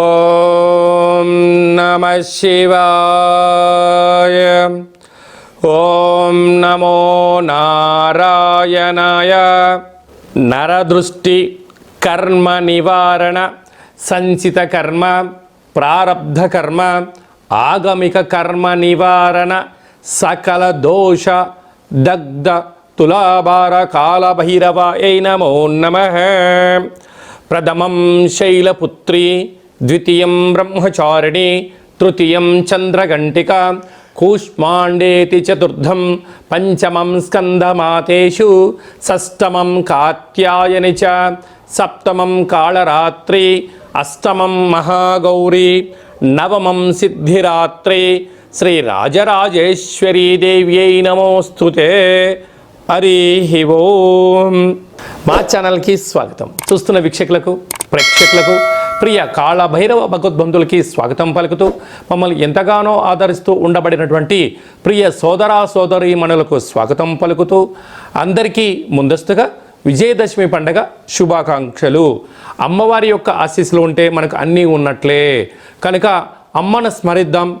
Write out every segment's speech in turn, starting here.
ఓం నమ శివాయ. ఓం నమో నారాయణాయ. నరదృష్టి కర్మ నివారణ సంచిత కర్మ ప్రారబ్ధ కర్మ ఆగమిక కర్మ నివారణ సకల దోష దగ్ధ తులాభార కాలభైరవాయ నమో నమ. ప్రథమం శైలపుత్రి ద్వితీయం బ్రహ్మచారిణి తృతీయం చంద్రఘంటిక కూష్మాండేతి చతుర్థం పంచమం స్కందమాతేషు షష్టమం కాత్యాయని చ సప్తమం కాళరాత్రి అష్టమం మహాగౌరీ నవమం సిద్ధిరాత్రి శ్రీ రాజరాజేశ్వరీదేవ్యై నమోస్తుతే హరి ఓం. మా ఛానల్కి స్వాగతం. చూస్తున్న వీక్షకులకు ప్రేక్షకులకు ప్రియ కాళభైరవ భగవద్బంధులకి స్వాగతం పలుకుతూ మమ్మల్ని ఎంతగానో ఆదరిస్తూ ఉండబడినటువంటి ప్రియ సోదరా సోదరి మనులకు స్వాగతం పలుకుతూ అందరికీ ముందస్తుగా విజయదశమి పండగ శుభాకాంక్షలు. అమ్మవారి యొక్క ఆశీస్సులు ఉంటే మనకు అన్నీ ఉన్నట్లే. కనుక అమ్మను స్మరిద్దాం.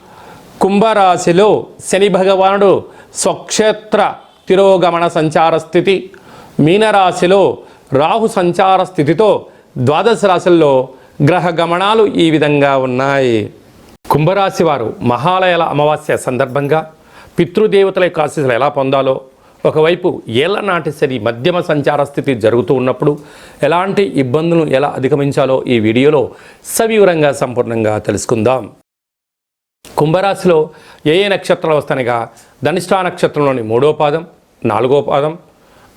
కుంభరాశిలో శని భగవానుడు స్వక్షేత్ర తిరోగమన సంచార స్థితి. మీనరాశిలో రాహు సంచార స్థితితో ద్వాదశ రాశుల్లో గ్రహ గమనాలు ఈ విధంగా ఉన్నాయి. కుంభరాశి వారు మహాలయాల అమావాస్య సందర్భంగా పితృదేవతల యొక్క ఆశీస్సులు ఎలా పొందాలో ఒకవైపు ఏళ్ళ నాటి శని మధ్యమ సంచార స్థితి జరుగుతూ ఉన్నప్పుడు ఎలాంటి ఇబ్బందులను ఎలా అధిగమించాలో ఈ వీడియోలో సవివరంగా సంపూర్ణంగా తెలుసుకుందాం. కుంభరాశిలో ఏ ఏ నక్షత్రాలు వస్తానగా ధనిష్టా నక్షత్రంలోని మూడో పాదం నాలుగో పాదం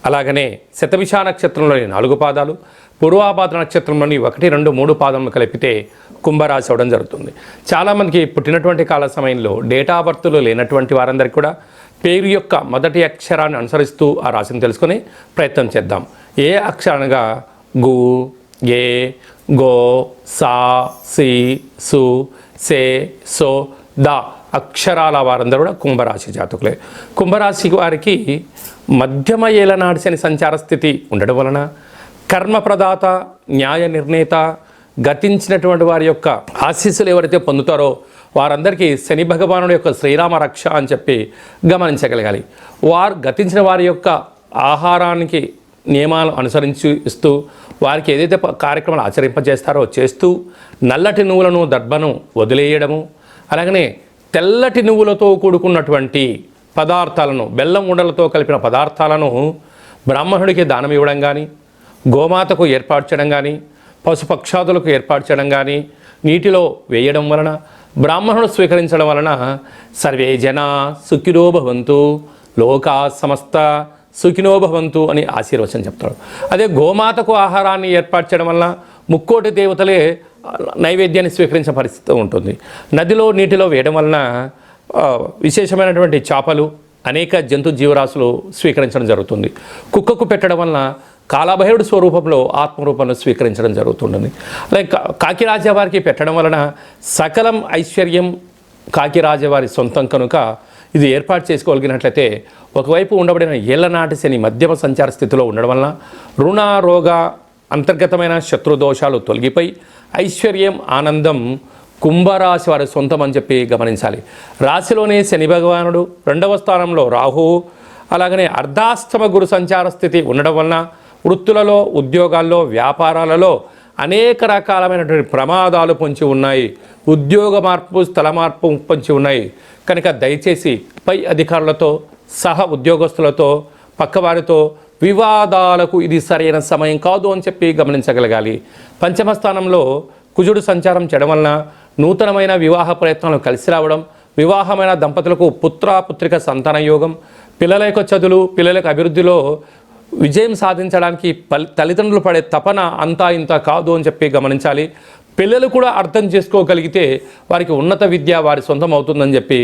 అలాగనే శతభిష నక్షత్రంలోని నాలుగు పాదాలు పూర్వాపాద నక్షత్రంలోని ఒకటి రెండు మూడు పాదములు కలిపితే కుంభరాశి అవడం జరుగుతుంది. చాలామందికి పుట్టినటువంటి కాల సమయంలో డేటా బర్త్లు లేనటువంటి వారందరికీ కూడా పేరు యొక్క మొదటి అక్షరాన్ని అనుసరిస్తూ ఆ రాశిని తెలుసుకొని ప్రయత్నం చేద్దాం. ఏ అక్షరానగా గు ఏ గో సా సి సు సే సో ద అక్షరాల వారందరూ కూడా కుంభరాశి జాతకులే. కుంభరాశి వారికి మధ్యమ ఏలనాటి శని సంచార స్థితి ఉండడం వలన కర్మ ప్రదాత న్యాయ నిర్ణేత గతించినటువంటి వారి యొక్క ఆశీస్సులు ఎవరైతే పొందుతారో వారందరికీ శని భగవానుడి యొక్క శ్రీరామ రక్ష అని చెప్పి గమనించగలగాలి. వారు గతించిన వారి యొక్క ఆహారానికి నియమాలు అనుసరించి ఇస్తూ వారికి ఏదైతే కార్యక్రమాలు ఆచరింపజేస్తారో చేస్తూ నల్లటి నువ్వులను దర్భను వదిలేయడము అలాగనే తెల్లటి నువ్వులతో కూడుకున్నటువంటి పదార్థాలను బెల్లం ఉండలతో కలిపిన పదార్థాలను బ్రాహ్మణుడికి దానం ఇవ్వడం కానీ గోమాతకు ఏర్పాటు చేయడం కానీ పశుపక్షాదులకు ఏర్పాటు చేయడం కానీ నీటిలో వేయడం వలన బ్రాహ్మణుడు స్వీకరించడం వలన సర్వే జన సుఖినో భవంతు లోకా సమస్త సుఖినోభవంతు అని ఆశీర్వచనం చెప్తాడు. అదే గోమాతకు ఆహారాన్ని ఏర్పాటు చేయడం వలన ముక్కోటి దేవతలే నైవేద్యాన్ని స్వీకరించిన పరిస్థితి ఉంటుంది. నదిలో నీటిలో వేయడం వలన విశేషమైనటువంటి చేపలు అనేక జంతు జీవరాశులు స్వీకరించడం జరుగుతుంది. కుక్కకు పెట్టడం వలన కాలభైరుడు స్వరూపంలో ఆత్మరూపంలో స్వీకరించడం జరుగుతుంటుంది. అలాగే కా- వారికి పెట్టడం వలన సకలం ఐశ్వర్యం కాకిరాజవారి సొంతం కనుక ఇది ఏర్పాటు చేసుకోగలిగినట్లయితే ఒకవైపు ఉండబడిన ఏళ్ళనాటి శని మధ్యమ సంచార స్థితిలో ఉండడం వలన రుణ రోగ అంతర్గతమైన శత్రు దోషాలు తొలగిపోయి ఐశ్వర్యం ఆనందం కుంభరాశి వారి సొంతం అని చెప్పి గమనించాలి. రాశిలోనే శని భగవానుడు రెండవ స్థానంలో రాహువు అలాగనే అర్ధాష్టమ గురు సంచార స్థితి ఉండడం వలన వృత్తులలో ఉద్యోగాల్లో వ్యాపారాలలో అనేక రకాలమైనటువంటి ప్రమాదాలు పొంచి ఉన్నాయి. ఉద్యోగ మార్పు స్థల మార్పు పొంచి ఉన్నాయి. కనుక దయచేసి పై అధికారులతో సహ ఉద్యోగస్తులతో పక్కవారితో వివాదాలకు ఇది సరైన సమయం కాదు అని చెప్పి గమనించగలగాలి. పంచమ స్థానంలో కుజుడు సంచారం చేయడం వలన నూతనమైన వివాహ ప్రయత్నాలు కలిసి రావడం వివాహమైన దంపతులకు పుత్ర పుత్రిక సంతాన యోగం పిల్లల యొక్క చదువులు పిల్లల యొక్క అభివృద్ధిలో విజయం సాధించడానికి పల్ తల్లిదండ్రులు పడే తపన అంతా ఇంత కాదు అని చెప్పి గమనించాలి. పిల్లలు కూడా అర్థం చేసుకోగలిగితే వారికి ఉన్నత విద్య వారి సొంతం అవుతుందని చెప్పి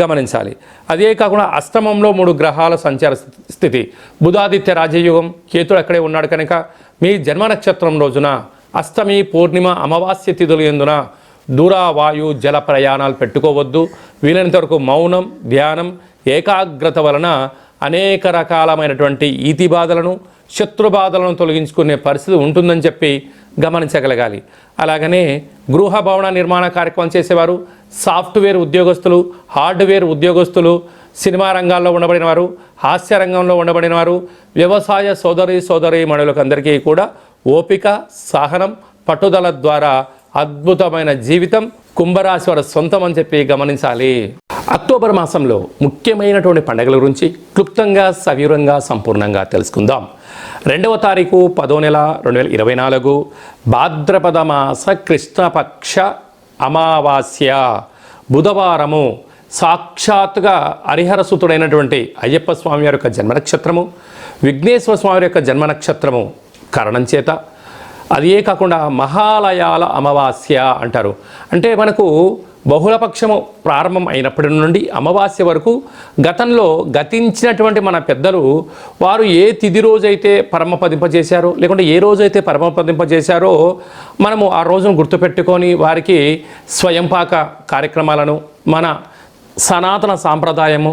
గమనించాలి. అదే కాకుండా అష్టమంలో మూడు గ్రహాల సంచార స్థితి. బుధాదిత్య రాజయోగం కేతుడు అక్కడే ఉన్నాడు కనుక మీ జన్మ నక్షత్రం రోజున అష్టమి పూర్ణిమ అమావాస్య తిథులు ఎందున దూర వాయు జల ప్రయాణాలు పెట్టుకోవద్దు. వీలైనంత వరకు మౌనం ధ్యానం ఏకాగ్రత వలన అనేక రకాలమైనటువంటి ఈతి బాధలను శత్రు బాధలను తొలగించుకునే పరిస్థితి ఉంటుందని చెప్పి గమనించగలగాలి. అలాగనే గృహ భవన నిర్మాణ కార్యక్రమం చేసేవారు సాఫ్ట్వేర్ ఉద్యోగస్తులు హార్డ్వేర్ ఉద్యోగస్తులు సినిమా రంగాల్లో ఉండబడిన వారు హాస్య రంగంలో ఉండబడిన వారు వ్యవసాయ సోదరి సోదరి మణులకు అందరికీ కూడా ఓపిక సహనం పట్టుదల ద్వారా అద్భుతమైన జీవితం కుంభరాశి వారి సొంతం అని చెప్పి గమనించాలి. అక్టోబర్ మాసంలో ముఖ్యమైనటువంటి పండుగల గురించి క్లుప్తంగా సవివరంగా సంపూర్ణంగా తెలుసుకుందాం. రెండవ తారీఖు పదో నెల రెండు వేల ఇరవై నాలుగు. భాద్రపద మాస కృష్ణపక్ష అమావాస్య. బుధవారము సాక్షాత్తుగా హరిహరసుతుడైనటువంటి అయ్యప్ప స్వామి వారి యొక్క జన్మ నక్షత్రము విఘ్నేశ్వర స్వామి యొక్క జన్మ నక్షత్రము కారణం చేత అదే కాకుండా మహాలయాల అమావాస్య అంటారు. అంటే మనకు బహుళపక్షము ప్రారంభం అయినప్పటి నుండి అమావాస్య వరకు గతంలో గతించినటువంటి మన పెద్దలు వారు ఏ తిథి రోజైతే పరమపదింపజేశారో లేకుంటే ఏ రోజైతే పరమపదింపజేశారో మనము ఆ రోజును గుర్తుపెట్టుకొని వారికి స్వయంపాక కార్యక్రమాలను మన సనాతన సాంప్రదాయము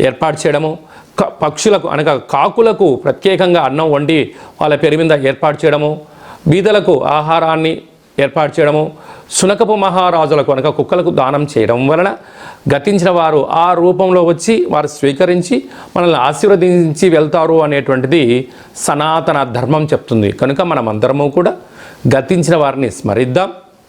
ఏర్పాటు చేయడము క- పక్షులకు అనగా కాకులకు ప్రత్యేకంగా అన్నం వండి వాళ్ళ పేరు మీద ఏర్పాటు చేయడము బీదలకు ఆహారాన్ని ఏర్పాటు చేయడము శునకపు మహారాజులకు అనగా కుక్కలకు దానం చేయడం వలన గతించిన వారు ఆ రూపంలో వచ్చి వారు స్వీకరించి మనల్ని ఆశీర్వదించి వెళ్తారు అనేటువంటిది సనాతన ధర్మం చెప్తుంది. కనుక మనమందరము కూడా గతించిన వారిని స్మరిద్దాం.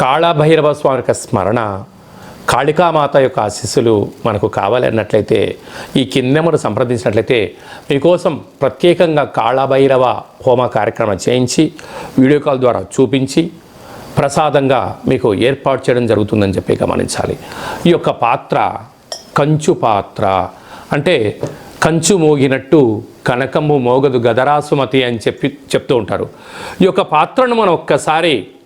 కాళభైరవ స్వామి యొక్క స్మరణ కాళికామాత యొక్క ఆశీస్సులు మనకు కావాలన్నట్లయితే ఈ కిందెమను సంప్రదించినట్లయితే మీకోసం ప్రత్యేకంగా కాళభైరవ హోమ కార్యక్రమం చేయించి వీడియో కాల్ ద్వారా చూపించి ప్రసాదంగా మీకు ఏర్పాటు చేయడం జరుగుతుందని చెప్పి గమనించాలి. ఈ యొక్క పాత్ర కంచు పాత్ర అంటే కంచు మోగినట్టు కనకము మోగదు గదరాసుమతి అని చెప్పి చెప్తూ ఉంటారు. ఈ యొక్క పాత్రను మనం ఒక్కసారి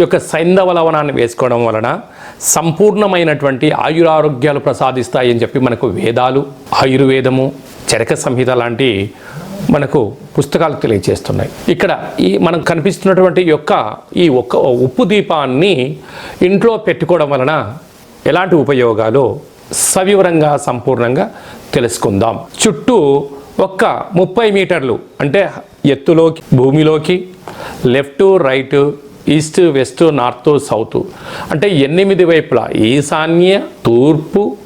యొక్క సైంధవ లవణాన్ని వేసుకోవడం వలన సంపూర్ణమైనటువంటి ఆయురారోగ్యాలు ప్రసాదిస్తాయని చెప్పి మనకు వేదాలు ఆయుర్వేదము చరక సంహిత లాంటి మనకు పుస్తకాలు తెలియజేస్తున్నాయి. ఇక్కడ ఈ మనం కనిపిస్తున్నటువంటి యొక్క ఈ ఒక్క ఉప్పు దీపాన్ని ఇంట్లో పెట్టుకోవడం వలన ఎలాంటి ఉపయోగాలు సవివరంగా సంపూర్ణంగా తెలుసుకుందాం. చుట్టూ ఒక్క ముప్పై మీటర్లు అంటే ఎత్తులోకి భూమిలోకి left right east west north south. అంటే ఎనిమిది వైపులా. ఈశాన్య తూర్పు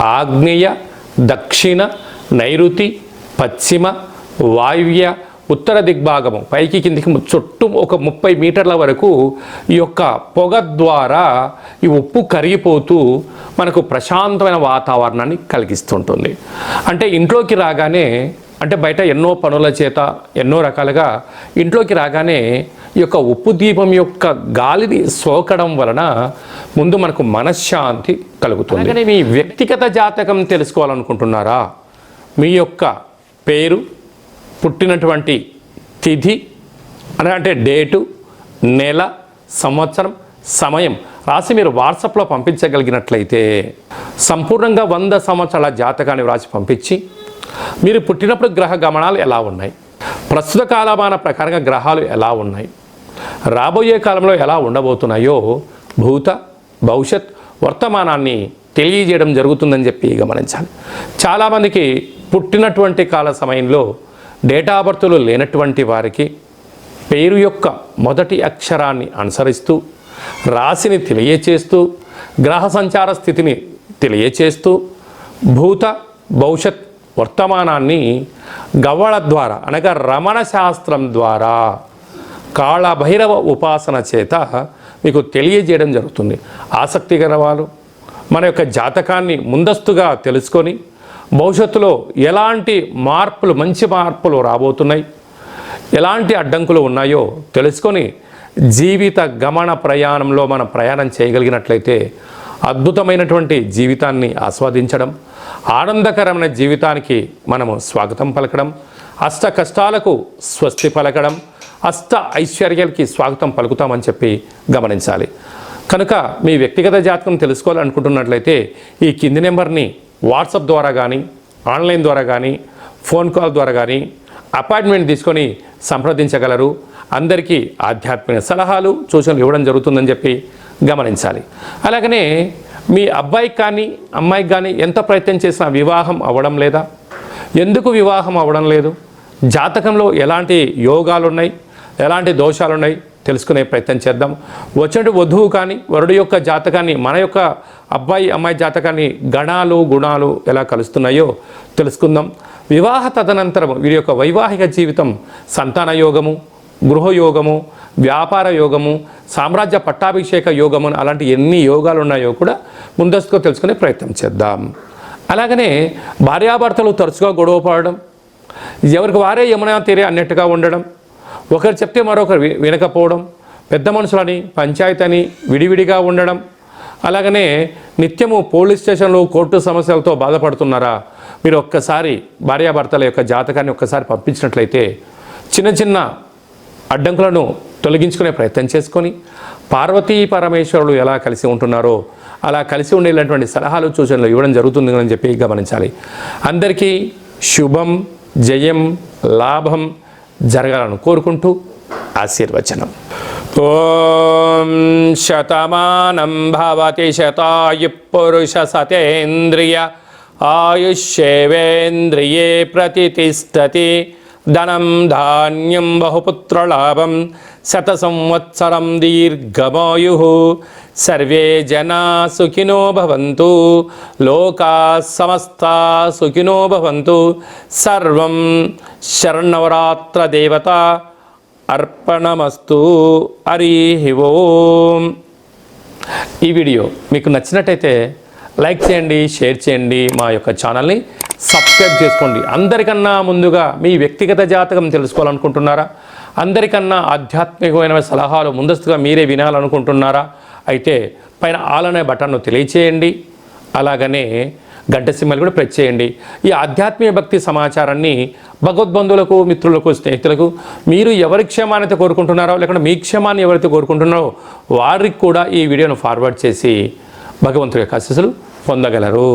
ఆగ్నేయ దక్షిణ నైరుతి పశ్చిమ వాయువ్య ఉత్తర దిగ్భాగము. పైకి కిందికి చుట్టూ ఒక ముప్పై మీటర్ల వరకు ఈ యొక్క పొగ ద్వారా ఈ ఉప్పు కరిగిపోతూ మనకు ప్రశాంతమైన వాతావరణాన్ని కలిగిస్తుంటుంది. అంటే ఇంట్లోకి రాగానే అంటే బయట ఎన్నో పనుల చేత ఎన్నో రకాలుగా ఇంట్లోకి రాగానే ఈ యొక్క ఉప్పు దీపం యొక్క గాలిని సోకడం వలన ముందు మనకు మనశ్శాంతి కలుగుతుంది. కానీ మీ వ్యక్తిగత జాతకం తెలుసుకోవాలనుకుంటున్నారా? మీ యొక్క పేరు పుట్టినటువంటి తిథి అంటే డేటు నెల సంవత్సరం సమయం రాసి మీరు వాట్సాప్లో పంపించగలిగినట్లయితే సంపూర్ణంగా వంద సంవత్సరాల జాతకాన్ని వ్రాసి పంపించి మీరు పుట్టినప్పుడు గ్రహ గమనాలు ఎలా ఉన్నాయి? ప్రస్తుత కాలమాన ప్రకారంగా గ్రహాలు ఎలా ఉన్నాయి? రాబోయే కాలంలో ఎలా ఉండబోతున్నాయో భూత భవిష్యత్ వర్తమానాన్ని తెలియజేయడం జరుగుతుందని చెప్పి గమనించాలి. చాలామందికి పుట్టినటువంటి కాల సమయంలో డేటా బర్త్లు లేనటువంటి వారికి పేరు యొక్క మొదటి అక్షరాన్ని అనుసరిస్తూ రాశిని తెలియచేస్తూ గ్రహ సంచార స్థితిని తెలియచేస్తూ భూత భవిష్యత్ వర్తమానాన్ని గవ్వళ ద్వారా అనగా రమణ శాస్త్రం ద్వారా కాళభైరవ ఉపాసన చేత మీకు తెలియజేయడం జరుగుతుంది. ఆసక్తి గల వాళ్ళు మన యొక్క జాతకాన్ని ముందస్తుగా తెలుసుకొని భవిష్యత్తులో ఎలాంటి మార్పులు మంచి మార్పులు రాబోతున్నాయి ఎలాంటి అడ్డంకులు ఉన్నాయో తెలుసుకొని జీవిత గమన ప్రయాణంలో మనం ప్రయాణం చేయగలిగినట్లయితే అద్భుతమైనటువంటి జీవితాన్ని ఆస్వాదించడం ఆనందకరమైన జీవితానికి మనము స్వాగతం పలకడం అష్ట కష్టాలకు స్వస్తి పలకడం అష్ట ఐశ్వర్యాలకి స్వాగతం పలుకుతామని చెప్పి గమనించాలి. కనుక మీ వ్యక్తిగత జాతకం తెలుసుకోవాలనుకుంటున్నట్లయితే ఈ కింది నెంబర్ని వాట్సాప్ ద్వారా కానీ ఆన్లైన్ ద్వారా కానీ ఫోన్ కాల్ ద్వారా కానీ అపాయింట్మెంట్ తీసుకొని సంప్రదించగలరు. అందరికీ ఆధ్యాత్మిక సలహాలు సూచనలు ఇవ్వడం జరుగుతుందని చెప్పి గమనించాలి. అలాగనే మీ అబ్బాయికి కానీ అమ్మాయికి కానీ ఎంత ప్రయత్నం చేసినా వివాహం అవ్వడం లేదా? ఎందుకు వివాహం అవ్వడం లేదు? జాతకంలో ఎలాంటి యోగాలు ఉన్నాయి ఎలాంటి దోషాలు ఉన్నాయి తెలుసుకునే ప్రయత్నం చేద్దాం. వచ్చేటి వధువు కానీ వరుడు యొక్క జాతకాన్ని మన యొక్క అబ్బాయి అమ్మాయి జాతకాన్ని గణాలు గుణాలు ఎలా కలుస్తున్నాయో తెలుసుకుందాం. వివాహ తదనంతరం వీరి యొక్క వైవాహిక జీవితం సంతాన యోగము గృహయోగము వ్యాపార యోగము సామ్రాజ్య పట్టాభిషేక యోగము అలాంటి ఎన్ని యోగాలు ఉన్నాయో కూడా ముందస్తుగా తెలుసుకునే ప్రయత్నం చేద్దాం. అలాగనే భార్యాభర్తలు తరచుగా గొడవ పడడం ఎవరికి వారే యమునా తీరే అన్నట్టుగా ఉండడం ఒకరు చెప్తే మరొకరు వి- వినకపోవడం పెద్ద మనుషులని పంచాయతీ అని విడివిడిగా ఉండడం. అలాగనే నిత్యము పోలీస్ స్టేషన్లు కోర్టు సమస్యలతో బాధపడుతున్నారా? మీరు ఒక్కసారి భార్యాభర్తల యొక్క జాతకాన్ని ఒక్కసారి పంపించినట్లయితే చిన్న చిన్న అడ్డంకులను తొలగించుకునే ప్రయత్నం చేసుకొని పార్వతీ పరమేశ్వరులు ఎలా కలిసి ఉంటున్నారో అలా కలిసి ఉండేటువంటి సలహాలు సూచనలు ఇవ్వడం జరుగుతుంది అని చెప్పి గమనించాలి. అందరికీ శుభం జయం లాభం జరగాలని కోరుకుంటూ ఆశీర్వచనం. ఓం శతమానం భవతి శతాయు పురుష సతేంద్రియ ఆయుష్యేవేంద్రియే ప్రతిష్టతి ధనం ధాన్యం బహుపుత్రలాభం శత సంవత్సరం దీర్ఘమాయు. సర్వే జనా సుఖినో భవంతు లోకా సమస్త సుఖినో భవంతు. సర్వం శరణవరాత్ర దేవత అర్పణమస్తు హరి ఓం. ఈ వీడియో మీకు నచ్చినట్టయితే లైక్ చేయండి షేర్ చేయండి మా యొక్క ఛానల్ని. సబ్స్క్రైబ్ చేసుకోండి. అందరికన్నా ముందుగా మీ వ్యక్తిగత జాతకం తెలుసుకోవాలనుకుంటున్నారా? అందరికన్నా ఆధ్యాత్మికమైన సలహాలు ముందస్తుగా మీరే వినాలనుకుంటున్నారా? అయితే పైన ఆల్ అనే బటన్ను తెలియచేయండి. అలాగనే గంట సిమ్మలు కూడా ప్రెస్ చేయండి. ఈ ఆధ్యాత్మిక భక్తి సమాచారాన్ని భగవద్బంధువులకు మిత్రులకు స్నేహితులకు మీరు ఎవరి క్షేమాన్ని కోరుకుంటున్నారో లేకుంటే మీ క్షేమాన్ని ఎవరైతే కోరుకుంటున్నారో వారికి కూడా ఈ వీడియోను ఫార్వర్డ్ చేసి భగవంతుడి యొక్క ఆశీస్సులు పొందగలరు.